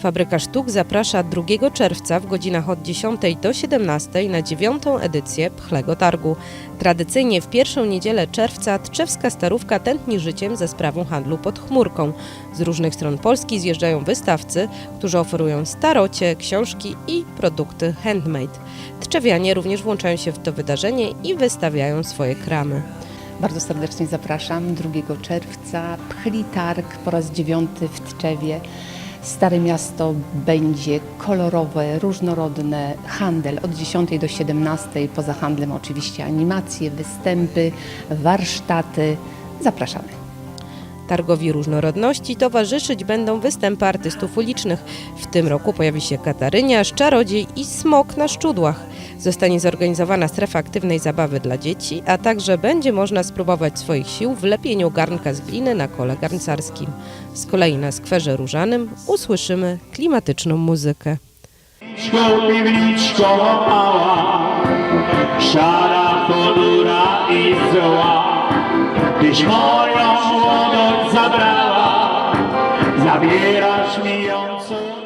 Fabryka Sztuk zaprasza 2 czerwca w godzinach od 10 do 17 na dziewiątą edycję Pchlego Targu. Tradycyjnie w pierwszą niedzielę czerwca Tczewska Starówka tętni życiem ze sprawą handlu pod chmurką. Z różnych stron Polski zjeżdżają wystawcy, którzy oferują starocie, książki i produkty handmade. Tczewianie również włączają się w to wydarzenie i wystawiają swoje kramy. Bardzo serdecznie zapraszam 2 czerwca. Pchli Targ po raz dziewiąty w Tczewie. Stare Miasto będzie kolorowe, różnorodne, handel od 10 do 17. Poza handlem oczywiście animacje, występy, warsztaty. Zapraszamy. Targowi różnorodności towarzyszyć będą występy artystów ulicznych. W tym roku pojawi się Kataryniarz, Czarodziej i Smok na szczudłach. Zostanie zorganizowana strefa aktywnej zabawy dla dzieci, a także będzie można spróbować swoich sił w lepieniu garnka z gliny na kole garncarskim. Z kolei na skwerze różanym usłyszymy klimatyczną muzykę. Szara, i zła. Moją młodość zabrała, zabierasz mijącą